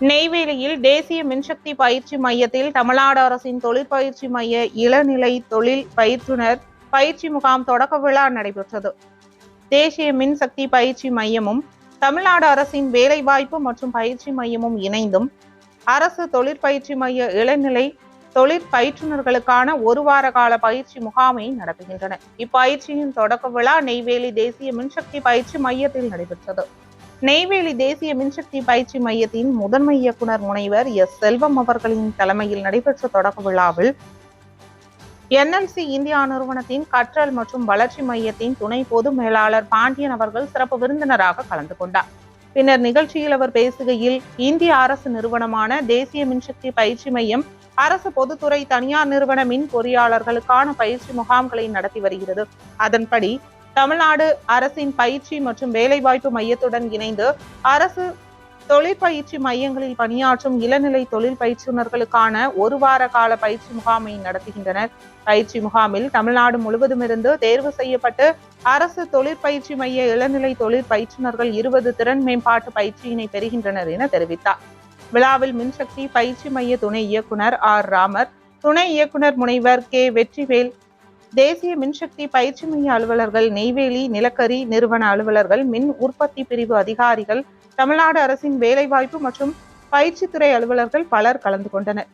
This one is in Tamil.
நெய்வேலியில் தேசிய மின்சக்தி பயிற்சி மையத்தில் தமிழ்நாடு அரசின் தொழிற்பயிற்சி மைய இளநிலை தொழில் பயிற்றுனர் பயிற்சி முகாம் தொடக்க விழா நடைபெற்றது. தேசிய மின்சக்தி பயிற்சி மையமும் தமிழ்நாடு அரசின் வேலைவாய்ப்பு மற்றும் பயிற்சி மையமும் இணைந்தும் அரசு தொழிற்பயிற்சி மைய இளநிலை தொழிற்பயிற்றுனர்களுக்கான ஒரு வார கால பயிற்சி முகாமை நடத்துகின்றன. இப்பயிற்சியின் தொடக்க விழா நெய்வேலி தேசிய மின்சக்தி பயிற்சி மையத்தில் நடைபெற்றது. நெய்வேலி தேசிய மின்சக்தி பயிற்சி மையத்தின் முதன்மை இயக்குனர் முனைவர் எஸ். செல்வம் அவர்களின் தலைமையில் நடைபெற்ற தொடக்க விழாவில் என்எல்சி இந்தியா நிறுவனத்தின் கற்றல் மற்றும் வளர்ச்சி மையத்தின் துணை பொது மேலாளர் பாண்டியன் அவர்கள் சிறப்பு விருந்தினராக கலந்து கொண்டார். பின்னர் நிகழ்ச்சியில் அவர் பேசுகையில் இந்திய அரசு நிறுவனமான தேசிய மின்சக்தி பயிற்சி மையம் அரசு பொதுத்துறை தனியார் நிறுவன மின் பொறியாளர்களுக்கான பயிற்சி முகாம்களை நடத்தி வருகிறது. அதன்படி தமிழ்நாடு அரசின் பயிற்சி மற்றும் வேலைவாய்ப்பு மையத்துடன் இணைந்து அரசு தொழிற்பயிற்சி மையங்களில் பணியாற்றும் இளநிலை தொழில் பயிற்றுனர்களுக்கான ஒரு வார கால பயிற்சி முகாமை நடத்துகின்றனர். பயிற்சி முகாமில் தமிழ்நாடு முழுவதும் இருந்து தேர்வு செய்யப்பட்டு அரசு தொழிற்பயிற்சி மைய இளநிலை தொழில் பயிற்றுனர்கள் இருபது திறன் மேம்பாட்டு பயிற்சியினை பெறுகின்றனர் என தெரிவித்தார். விழாவில் மின்சக்தி பயிற்சி மைய துணை இயக்குனர் ஆர் ராமர் துணை இயக்குனர் முனைவர் கே வெற்றிவேல் தேசிய மின்சக்தி பயிற்சி மைய அலுவலர்கள் நெய்வேலி நிலக்கரி நிறுவன அலுவலர்கள் மின் உற்பத்தி பிரிவு அதிகாரிகள் தமிழ்நாடு அரசின் வேலைவாய்ப்பு மற்றும் பயிற்சித்துறை அலுவலர்கள் பலர் கலந்து கொண்டனர்.